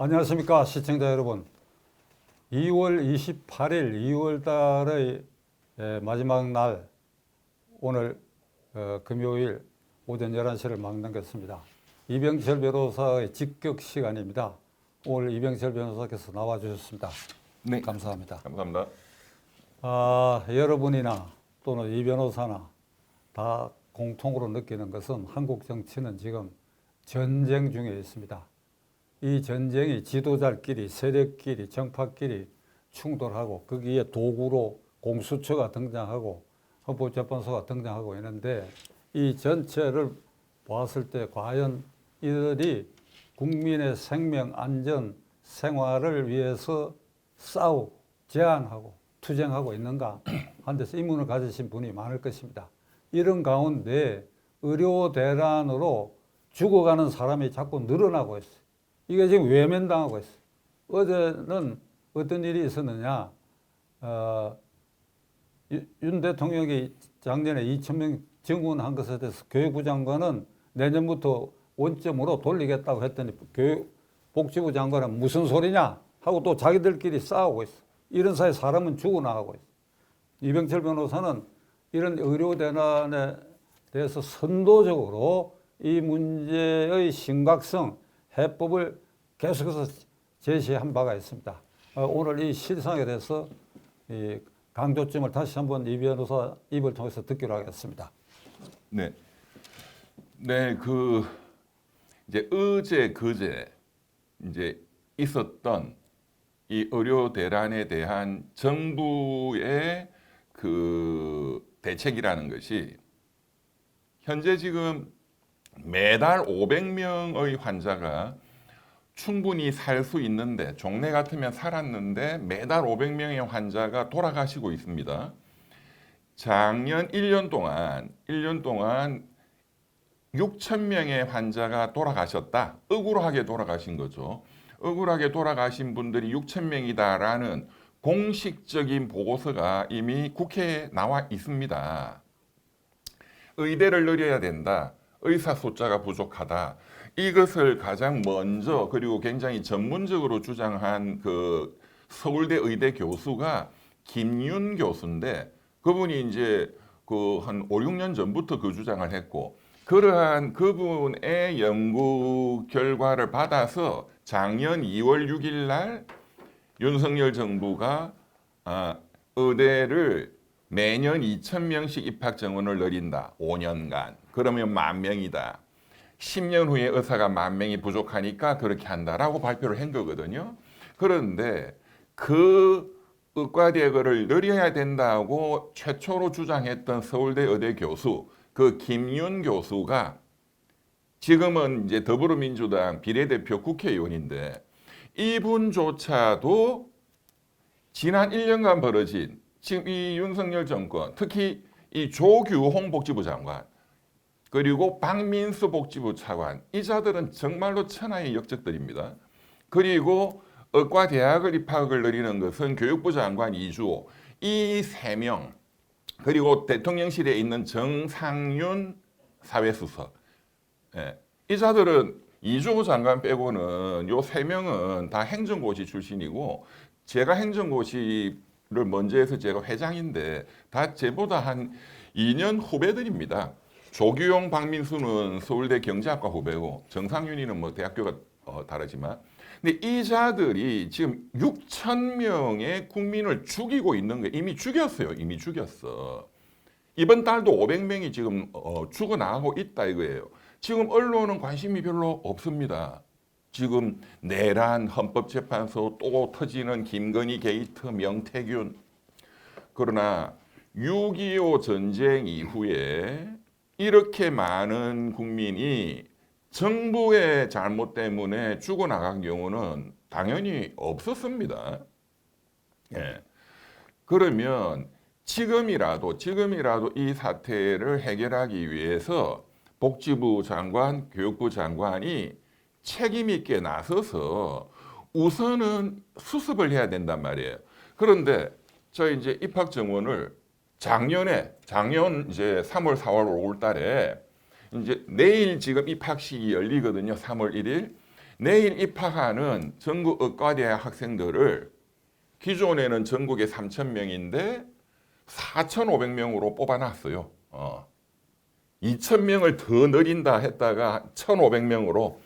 안녕하십니까 시청자 여러분. 2월 28일 2월 달의 에, 마지막 날 오늘 어, 금요일 오전 11시를 막 넘겼습니다. 이병철 변호사의 직격 시간입니다. 오늘 이병철 변호사께서 나와 주셨습니다. 네. 감사합니다. 감사합니다. 아, 여러분이나 또는 이 변호사나 다 공통으로 느끼는 것은 한국 정치는 지금 전쟁 중에 있습니다. 이 전쟁이 지도자끼리, 세력끼리, 정파끼리 충돌하고 거기에 도구로 공수처가 등장하고 헌법재판소가 등장하고 있는데 이 전체를 봤을 때 과연 이들이 국민의 생명, 안전, 생활을 위해서 싸우고 제한하고 투쟁하고 있는가 한 데서 의문을 가지신 분이 많을 것입니다. 이런 가운데 의료 대란으로 죽어가는 사람이 자꾸 늘어나고 있어요. 이게 지금 외면당하고 있어요. 어제는 어떤 일이 있었느냐? 어, 유- 윤 대통령이 작년에 2천 명 증원한 것에 대해서 교육부 장관은 내년부터 원점으로 돌리겠다고 했더니 교육 복지부 장관은 무슨 소리냐 하고 또 자기들끼리 싸우고 있어. 이런 사이 사람은 죽어나가고 있어. 이병철 변호사는 이런 의료 대란에 대해서 선도적으로 이 문제의 심각성, 해법을 계속해서 제시한 바가 있습니다. 어, 오늘 이 실상에 대해서 이 강조점을 다시 한번 이 변호사 입을 통해서 듣기로 하겠습니다. 네. 네, 그 이제 어제 그제 이제 있었던 이 의료 대란에 대한 정부의 그 대책이라는 것이 현재 지금 매달 500명의 환자가 충분히 살 수 있는데 종래 같으면 살았는데 매달 500명의 환자가 돌아가시고 있습니다. 작년 1년 동안 1년 동안 6천 명의 환자가 돌아가셨다. 억울하게 돌아가신 거죠. 억울하게 돌아가신 분들이 6천 명이다라는 공식적인 보고서가 이미 국회에 나와 있습니다. 의대를 늘려야 된다. 의사 숫자가 부족하다. 이것을 가장 먼저 그리고 굉장히 전문적으로 주장한 그 서울대 의대 교수가 김윤 교수인데 그분이 이제 그 한 5, 6년 전부터 그 주장을 했고 그러한 그분의 연구 결과를 받아서 작년 2월 6일 날 윤석열 정부가 아, 의대를 매년 2천 명씩 입학 정원을 늘린다. 5년간. 그러면 만 명이다. 10년 후에 의사가 만 명이 부족하니까 그렇게 한다라고 발표를 한 거거든요. 그런데 그 의과대학을 늘려야 된다고 최초로 주장했던 서울대 의대 교수 그 김윤 교수가 지금은 이제 더불어민주당 비례대표 국회의원인데 이분조차도 지난 1년간 벌어진 지금 이 윤석열 정권 특히 이 조규 홍 복지부 장관 그리고 박민수 복지부 차관 이 자들은 정말로 천하의 역적들입니다. 그리고 의과 대학을 입학을 늘리는 것은 교육부 장관 이주호 이 세 명 그리고 대통령실에 있는 정상윤 사회수석 예. 이 자들은 이주호 장관 빼고는 요 세 명은 다 행정고시 출신이고 제가 행정고시를 먼저 해서 제가 회장인데 다 제보다 한 2년 후배들입니다. 조규용, 박민수는 서울대 경제학과 후배고 정상윤이는 뭐 대학교가 어, 다르지만 근데 이 자들이 지금 6천 명의 국민을 죽이고 있는 거 이미 죽였어요. 이미 죽였어. 이번 달도 500명이 지금 어, 죽어나가고 있다 이거예요. 지금 언론은 관심이 별로 없습니다. 지금 내란 헌법재판소 또 터지는 김건희 게이트 명태균 그러나 6.25 전쟁 이후에 이렇게 많은 국민이 정부의 잘못 때문에 죽어나간 경우는 당연히 없었습니다. 예. 그러면 지금이라도 지금이라도 이 사태를 해결하기 위해서 복지부 장관, 교육부 장관이 책임 있게 나서서 우선은 수습을 해야 된단 말이에요. 그런데 저 이제 입학 정원을 작년에 작년 이제 3월, 4월, 5월 달에 이제 내일 지금 입학식이 열리거든요. 3월 1일. 내일 입학하는 전국 의과대학 학생들을 기존에는 전국에 3천 명인데 4,500명으로 뽑아놨어요. 어. 2,000명을 더 늘린다 했다가 1,500명으로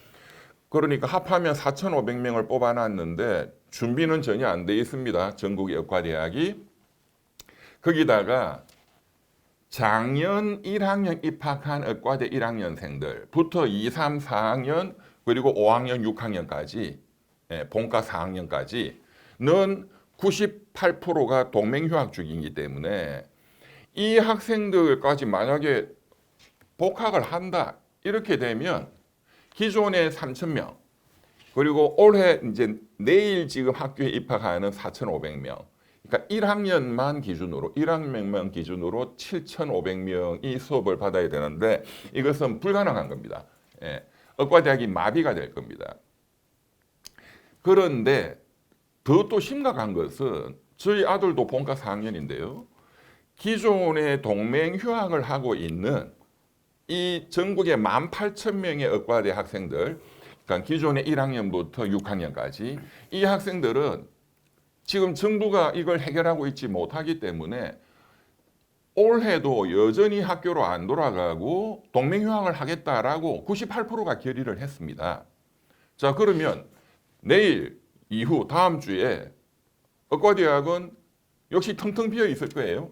그러니까 합하면 4,500명을 뽑아놨는데 준비는 전혀 안 돼 있습니다. 전국의 의과대학이 거기다가 작년 1학년 입학한 의과대 1학년생들부터 2, 3, 4학년 그리고 5학년, 6학년까지 예, 본과 4학년까지는 98%가 동맹휴학 중이기 때문에 이 학생들까지 만약에 복학을 한다 이렇게 되면 기존의 3천 명 그리고 올해 이제 내일 지금 학교에 입학하는 4,500명 그러니까 1학년만 기준으로 1학년만 기준으로 7,500명이 수업을 받아야 되는데 이것은 불가능한 겁니다. 예. 의과대학이 마비가 될 겁니다. 그런데 더 또 심각한 것은 저희 아들도 본과 4학년인데요. 기존에 동맹 휴학을 하고 있는 이 전국의 18,000명의 의과대 학생들, 그러니까 기존의 1학년부터 6학년까지 이 학생들은 지금 정부가 이걸 해결하고 있지 못하기 때문에 올해도 여전히 학교로 안 돌아가고 동맹휴학을 하겠다라고 98%가 결의를 했습니다. 자 그러면 내일 이후 다음 주에 의과대학은 역시 텅텅 비어 있을 거예요.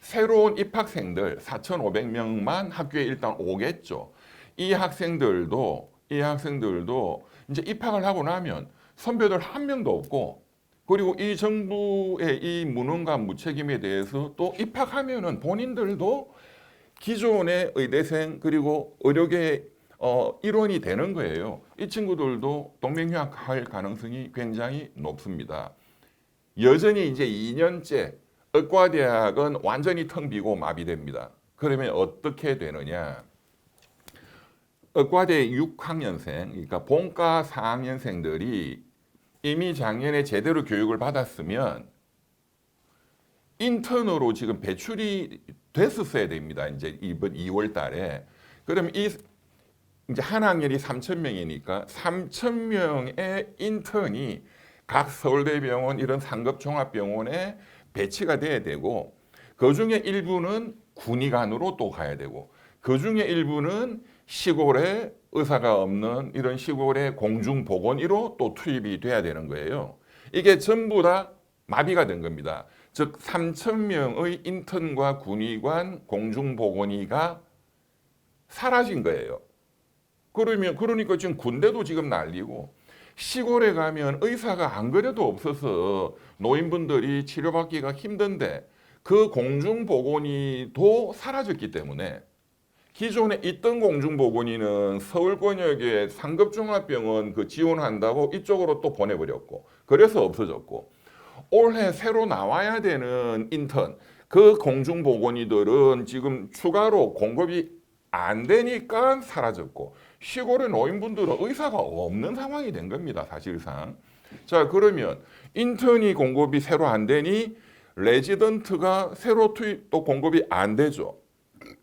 새로운 입학생들 4,500명만 학교에 일단 오겠죠. 이 학생들도 이 학생들도 이제 입학을 하고 나면 선배들 한 명도 없고 그리고 이 정부의 이 무능과 무책임에 대해서 또 입학하면은 본인들도 기존의 의대생 그리고 의료계 어, 일원이 되는 거예요. 이 친구들도 동맹휴학할 가능성이 굉장히 높습니다. 여전히 이제 2년째 의과대학은 완전히 텅 비고 마비됩니다. 그러면 어떻게 되느냐? 의과대 6학년생, 그러니까 본과 4학년생들이 이미 작년에 제대로 교육을 받았으면 인턴으로 지금 배출이 됐었어야 됩니다. 이제 이번 2월 달에. 그럼 이 이제 한 학년이 3천 명이니까 3천 명의 인턴이 각 서울대병원 이런 상급 종합병원에 배치가 돼야 되고 그 중에 일부는 군의관으로 또 가야 되고 그 중에 일부는 시골에 의사가 없는 이런 시골의 공중보건의로 또 투입이 돼야 되는 거예요. 이게 전부 다 마비가 된 겁니다. 즉 3천 명의 인턴과 군의관, 공중보건의가 사라진 거예요. 그러면 그러니까 지금 군대도 지금 난리고 시골에 가면 의사가 안 그래도 없어서 노인분들이 치료받기가 힘든데 그 공중보건의도 사라졌기 때문에 기존에 있던 공중보건의는 서울권역에 상급종합병원 그 지원한다고 이쪽으로 또 보내버렸고 그래서 없어졌고 올해 새로 나와야 되는 인턴 그 공중보건의들은 지금 추가로 공급이 안 되니까 사라졌고 시골의 노인분들은 의사가 없는 상황이 된 겁니다 사실상. 자 그러면 인턴이 공급이 새로 안 되니 레지던트가 새로 투입 또 공급이 안 되죠.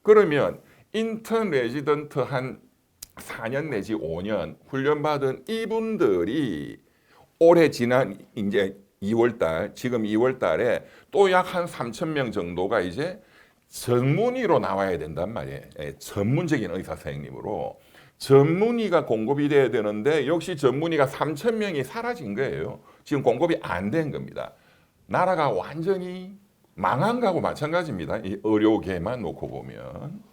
그러면 인턴 레지던트 한 4년 내지 5년 훈련받은 이분들이 올해 지난 이제 2월 달 지금 2월 달에 또 약 한 3천 명 정도가 이제 전문의로 나와야 된단 말이에요. 예, 전문적인 의사 선생님으로 전문의가 공급이 돼야 되는데 역시 전문의가 3천 명이 사라진 거예요. 지금 공급이 안 된 겁니다. 나라가 완전히 망한 거하고 마찬가지입니다. 이 의료계만 놓고 보면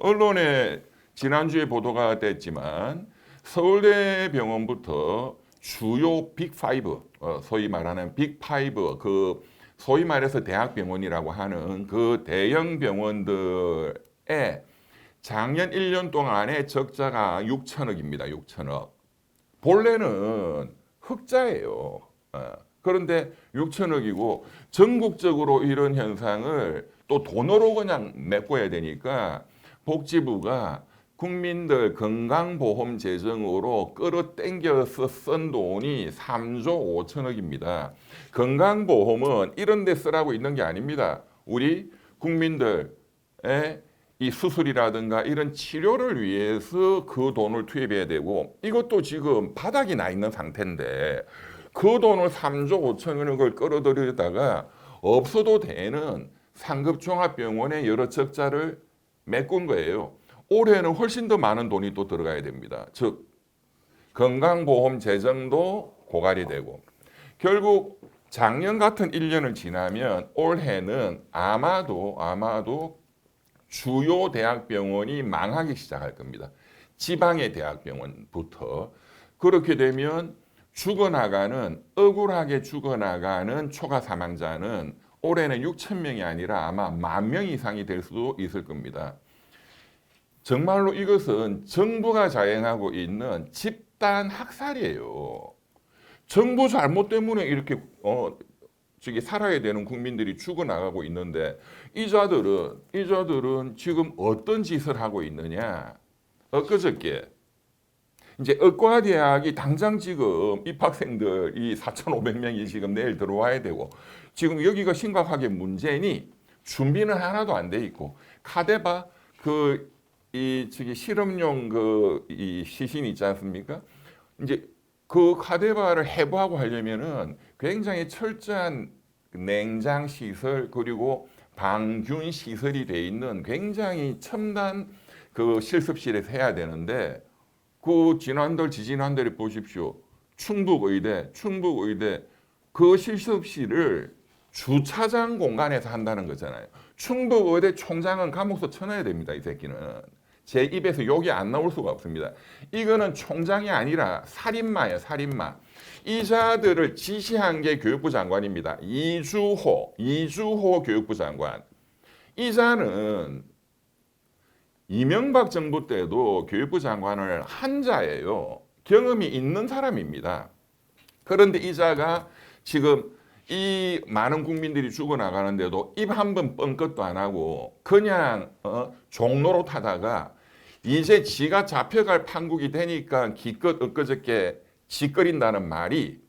언론에 지난주에 보도가 됐지만 서울대병원부터 주요 빅5 어, 소위 말하는 빅5 그 소위 말해서 대학병원이라고 하는 그 대형 병원들의 작년 1년 동안의 적자가 6천억입니다. 6천억. 본래는 흑자예요. 어, 그런데 6천억이고 전국적으로 이런 현상을 또 돈으로 그냥 메꿔야 되니까 복지부가 국민들 건강보험 재정으로 끌어당겨서 쓴 돈이 3조 5천억입니다. 건강보험은 이런 데 쓰라고 있는 게 아닙니다. 우리 국민들의 이 수술이라든가 이런 치료를 위해서 그 돈을 투입해야 되고 이것도 지금 바닥이 나 있는 상태인데 그 돈을 3조 5천억을 끌어들이다가 없어도 되는 상급 종합병원의 여러 적자를 메꾼 거예요. 올해는 훨씬 더 많은 돈이 또 들어가야 됩니다. 즉 건강보험 재정도 고갈이 되고 결국 작년 같은 1년을 지나면 올해는 아마도 아마도 주요 대학병원이 망하기 시작할 겁니다. 지방의 대학병원부터 그렇게 되면 죽어나가는 억울하게 죽어나가는 초과 사망자는 올해는 6천 명이 아니라 아마 만 명 이상이 될 수도 있을 겁니다. 정말로 이것은 정부가 자행하고 있는 집단 학살이에요. 정부 잘못 때문에 이렇게 어 저기 살아야 되는 국민들이 죽어나가고 있는데 이 자들은 이 자들은 지금 어떤 짓을 하고 있느냐? 엊그저께 이제 의과 대학이 당장 지금 입학생들 이 4,500명이 지금 내일 들어와야 되고 지금 여기가 심각하게 문제니 준비는 하나도 안 돼 있고 카데바 그 이 저기 실험용 그 이 시신 있지 않습니까? 이제 그 카데바를 해부하고 하려면은 굉장히 철저한 냉장 시설 그리고 방균 시설이 돼 있는 굉장히 첨단 그 실습실에서 해야 되는데 그 지난달 지지난달에 보십시오. 충북의대 충북의대 그 실습실을 주차장 공간에서 한다는 거잖아요. 충북의대 총장은 감옥서 쳐넣어야 됩니다. 이 새끼는 제 입에서 욕이 안 나올 수가 없습니다. 이거는 총장이 아니라 살인마예요. 살인마. 이자들을 지시한 게 교육부 장관입니다. 이주호 이주호 교육부 장관. 이자는 이명박 정부 때도 교육부 장관을 한 자예요. 경험이 있는 사람입니다. 그런데 이자가 지금 이 많은 국민들이 죽어나가는데도 입 한 번 뻥끗도 안 하고 그냥 어, 종로로 타다가 이제 지가 잡혀갈 판국이 되니까 기껏 엊그저께 짓거린다는 말이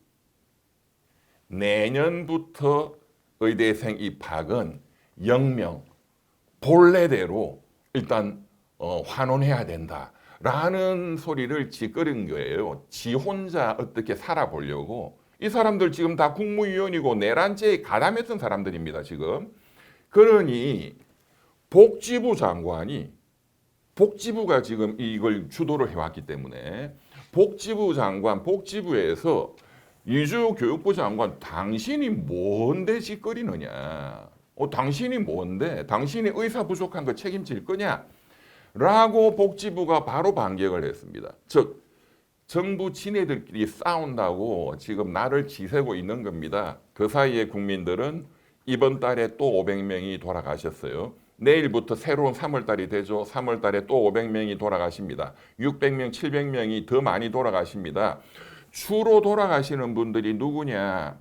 내년부터 의대생 입학은 영명 본래대로 일단 어, 환원해야 된다 라는 소리를 짓거린 거예요. 지 혼자 어떻게 살아보려고 이 사람들 지금 다 국무위원이고 내란죄에 가담했던 사람들입니다. 지금 그러니 복지부 장관이 복지부가 지금 이걸 주도를 해왔기 때문에 복지부 장관 복지부에서 이주 교육부 장관 당신이 뭔데 짓거리느냐 어, 당신이 뭔데 당신이 의사 부족한 거 책임질 거냐 라고 복지부가 바로 반격을 했습니다 즉 정부 지네들끼리 싸운다고 지금 나를 지새고 있는 겁니다 그 사이에 국민들은 이번 달에 또 500명이 돌아가셨어요 내일부터 새로운 3월 달이 되죠. 3월 달에 또 500명이 돌아가십니다. 600명, 700명이 더 많이 돌아가십니다. 주로 돌아가시는 분들이 누구냐?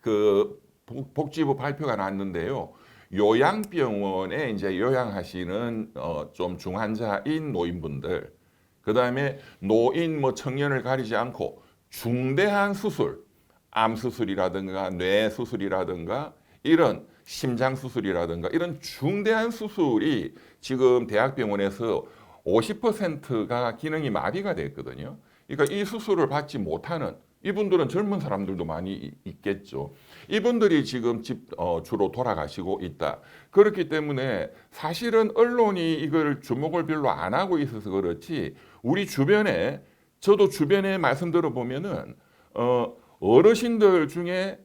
그 복- 복지부 발표가 났는데요. 요양병원에 이제 요양하시는 어, 좀 중환자인 노인분들, 그 다음에 노인 뭐 청년을 가리지 않고 중대한 수술, 암 수술이라든가 뇌 수술이라든가 이런 심장 수술이라든가 이런 중대한 수술이 지금 대학병원에서 50%가 기능이 마비가 됐거든요. 그러니까 이 수술을 받지 못하는 이분들은 젊은 사람들도 많이 이- 있겠죠. 이분들이 지금 집 어, 주로 돌아가시고 있다. 그렇기 때문에 사실은 언론이 이걸 주목을 별로 안 하고 있어서 그렇지 우리 주변에 저도 주변에 말씀 들어보면은 어, 어르신들 중에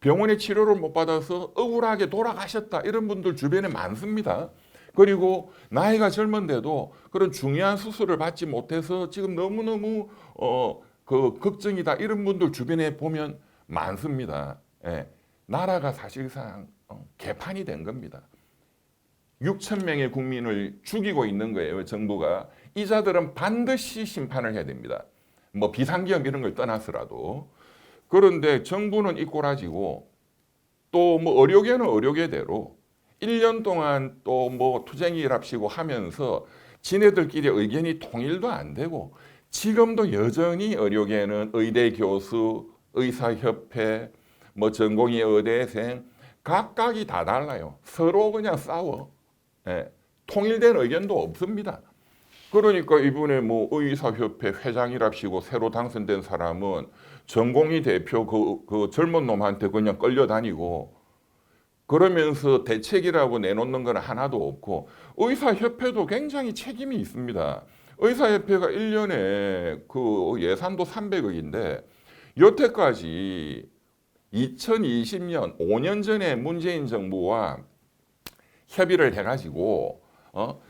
병원에 치료를 못 받아서 억울하게 돌아가셨다 이런 분들 주변에 많습니다. 그리고 나이가 젊은데도 그런 중요한 수술을 받지 못해서 지금 너무너무 어, 그 걱정이다 이런 분들 주변에 보면 많습니다. 예. 나라가 사실상 어, 개판이 된 겁니다. 6천 명의 국민을 죽이고 있는 거예요. 정부가 이자들은 반드시 심판을 해야 됩니다. 뭐 비상기업 이런 걸 떠나서라도 그런데 정부는 이 꼬라지고 또 뭐 의료계는 의료계대로 1년 동안 또 뭐 투쟁이랍시고 하면서 지네들끼리 의견이 통일도 안 되고 지금도 여전히 의료계는 의대 교수, 의사협회, 뭐 전공의 의대생 각각이 다 달라요. 서로 그냥 싸워. 예. 통일된 의견도 없습니다. 그러니까 이번에 뭐 의사협회 회장이랍시고 새로 당선된 사람은 전공희 대표 그, 그 젊은 놈한테 그냥 끌려다니고 그러면서 대책이라고 내놓는 건 하나도 없고 의사협회도 굉장히 책임이 있습니다. 의사협회가 1년에 그 예산도 300억인데 여태까지 2020년 5년 전에 문재인 정부와 협의를 해가지고 어?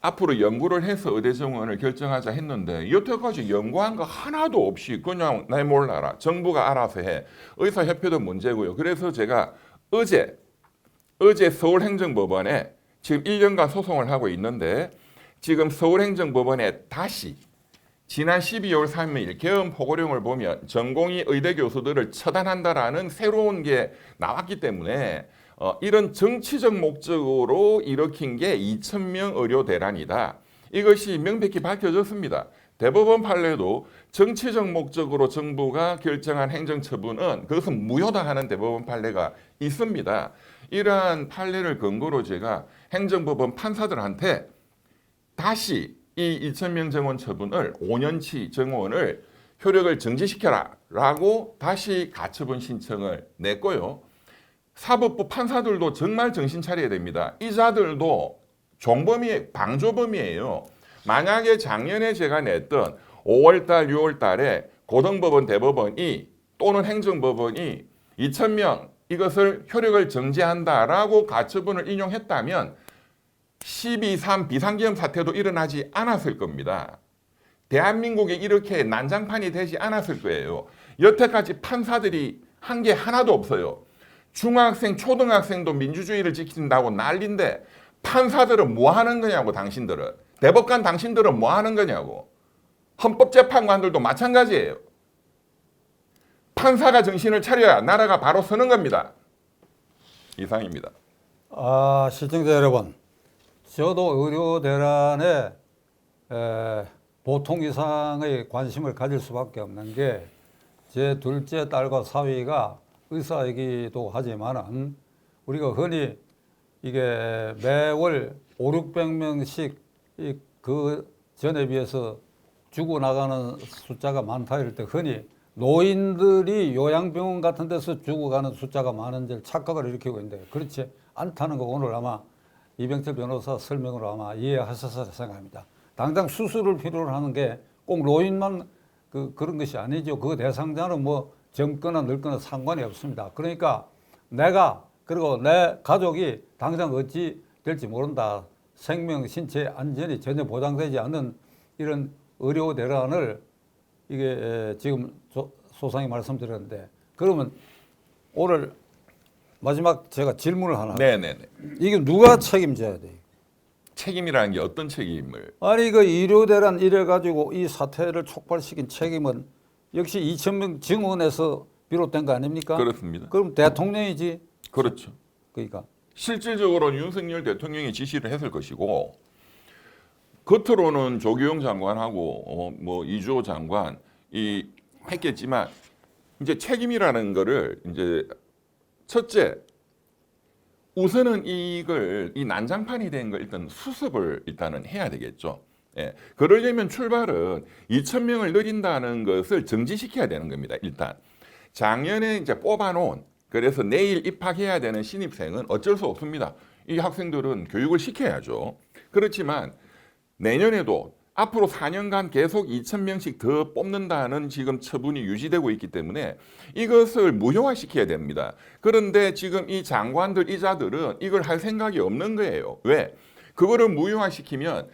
앞으로 연구를 해서 의대 정원을 결정하자 했는데 여태까지 연구한 거 하나도 없이 그냥 내 몰라라 정부가 알아서 해 의사협회도 문제고요. 그래서 제가 어제 어제 서울행정법원에 지금 1년간 소송을 하고 있는데 지금 서울행정법원에 다시 지난 12월 3일 개헌 포고령을 보면 전공의 의대 교수들을 처단한다라는 새로운 게 나왔기 때문에 어, 이런 정치적 목적으로 일으킨 게 2,000명 의료 대란이다. 이것이 명백히 밝혀졌습니다. 대법원 판례도 정치적 목적으로 정부가 결정한 행정처분은 그것은 무효다 하는 대법원 판례가 있습니다. 이러한 판례를 근거로 제가 행정법원 판사들한테 다시 이 2,000명 정원 처분을 5년치 정원을 효력을 정지시켜라 라고 다시 가처분 신청을 냈고요. 사법부 판사들도 정말 정신 차려야 됩니다. 이자들도 종범이 방조범이에요. 만약에 작년에 제가 냈던 5월달, 6월달에 고등법원, 대법원이 또는 행정법원이 2,000명 이것을 효력을 정지한다라고 가처분을 인용했다면 12.3 비상계엄 사태도 일어나지 않았을 겁니다. 대한민국이 이렇게 난장판이 되지 않았을 거예요. 여태까지 판사들이 한 게 하나도 없어요. 중학생, 초등학생도 민주주의를 지킨다고 난린데 판사들은 뭐 하는 거냐고 당신들은. 대법관 당신들은 뭐 하는 거냐고. 헌법재판관들도 마찬가지예요. 판사가 정신을 차려야 나라가 바로 서는 겁니다. 이상입니다. 아, 시청자 여러분, 저도 의료 대란에 에, 보통 이상의 관심을 가질 수밖에 없는 게 제 둘째 딸과 사위가 의사이기도 하지만은 우리가 흔히 이게 매월 5, 600명씩 그 전에 비해서 죽어나가는 숫자가 많다 이럴 때 흔히 노인들이 요양병원 같은 데서 죽어가는 숫자가 많은 줄 착각을 일으키고 있는데 그렇지 않다는 거 오늘 아마 이병철 변호사 설명으로 아마 이해하셨을 생각합니다. 당장 수술을 필요로 하는 게 꼭 노인만 그, 그런 것이 아니죠. 그 대상자는 뭐 젊거나 늙거나 상관이 없습니다. 그러니까 내가 그리고 내 가족이 당장 어찌 될지 모른다. 생명, 신체 안전이 전혀 보장되지 않는 이런 의료 대란을 이게 에, 지금 조- 소상히 말씀드렸는데 그러면 오늘 마지막 제가 질문을 하나 네네네. 이게 누가 책임져야 돼? 책임이라는 게 어떤 책임을? 아니 그 의료 대란 이래 가지고 이 사태를 촉발시킨 책임은 역시 2천 명 증원에서 비롯된 거 아닙니까? 그렇습니다. 그럼 대통령이지. 그렇죠. 그러니까 실질적으로 윤석열 대통령이 지시를 했을 것이고 겉으로는 조규영 장관하고 어, 뭐 이주호 장관 이 했겠지만 이제 책임이라는 거를 이제 첫째 우선은 이걸 이 난장판이 된 걸 일단 수습을 일단은 해야 되겠죠. 예. 그러려면 출발은 2천 명을 늘린다는 것을 정지시켜야 되는 겁니다. 일단 작년에 이제 뽑아놓은 그래서 내일 입학해야 되는 신입생은 어쩔 수 없습니다. 이 학생들은 교육을 시켜야죠. 그렇지만 내년에도 앞으로 4년간 계속 2천 명씩 더 뽑는다는 지금 처분이 유지되고 있기 때문에 이것을 무효화시켜야 됩니다. 그런데 지금 이 장관들 이자들은 이걸 할 생각이 없는 거예요. 왜? 그거를 무효화시키면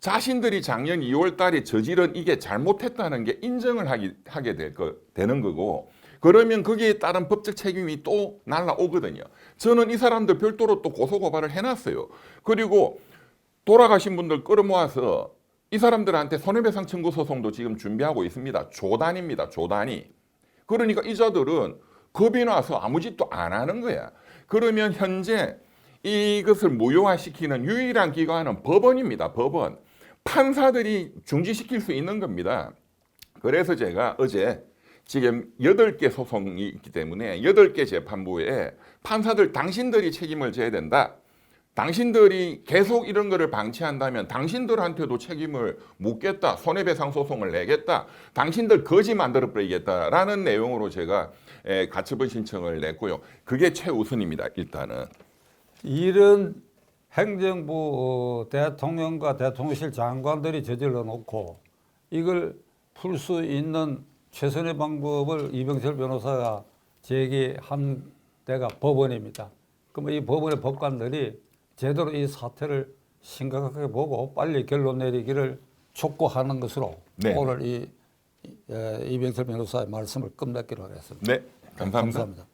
자신들이 작년 2월 달에 저지른 이게 잘못했다는 게 인정을 하기, 하게 될 거, 되는 거고 그러면 거기에 따른 법적 책임이 또 날라오거든요. 저는 이 사람들 별도로 또 고소고발을 해놨어요. 그리고 돌아가신 분들 끌어모아서 이 사람들한테 손해배상 청구 소송도 지금 준비하고 있습니다. 조단입니다. 조단이. 그러니까 이자들은 겁이 나서 아무 짓도 안 하는 거야. 그러면 현재 이것을 무효화시키는 유일한 기관은 법원입니다. 법원. 판사들이 중지시킬 수 있는 겁니다. 그래서 제가 어제 지금 8개 소송이 있기 때문에 8개 재판부에 판사들 당신들이 책임을 져야 된다. 당신들이 계속 이런 거를 방치한다면 당신들한테도 책임을 묻겠다. 손해배상 소송을 내겠다. 당신들 거지 만들어 버리겠다라는 내용으로 제가 에, 가처분 신청을 냈고요. 그게 최우선입니다. 일단은. 이런 행정부 어, 대통령과 대통령실 장관들이 저질러 놓고 이걸 풀 수 있는 최선의 방법을 이병철 변호사가 제기한 데가 법원입니다. 그러면 이 법원의 법관들이 제대로 이 사태를 심각하게 보고 빨리 결론 내리기를 촉구하는 것으로 네. 오늘 이 이- 에, 이병철 변호사의 말씀을 끝맺기로 하겠습니다. 네. 감사합니다. 감사합니다.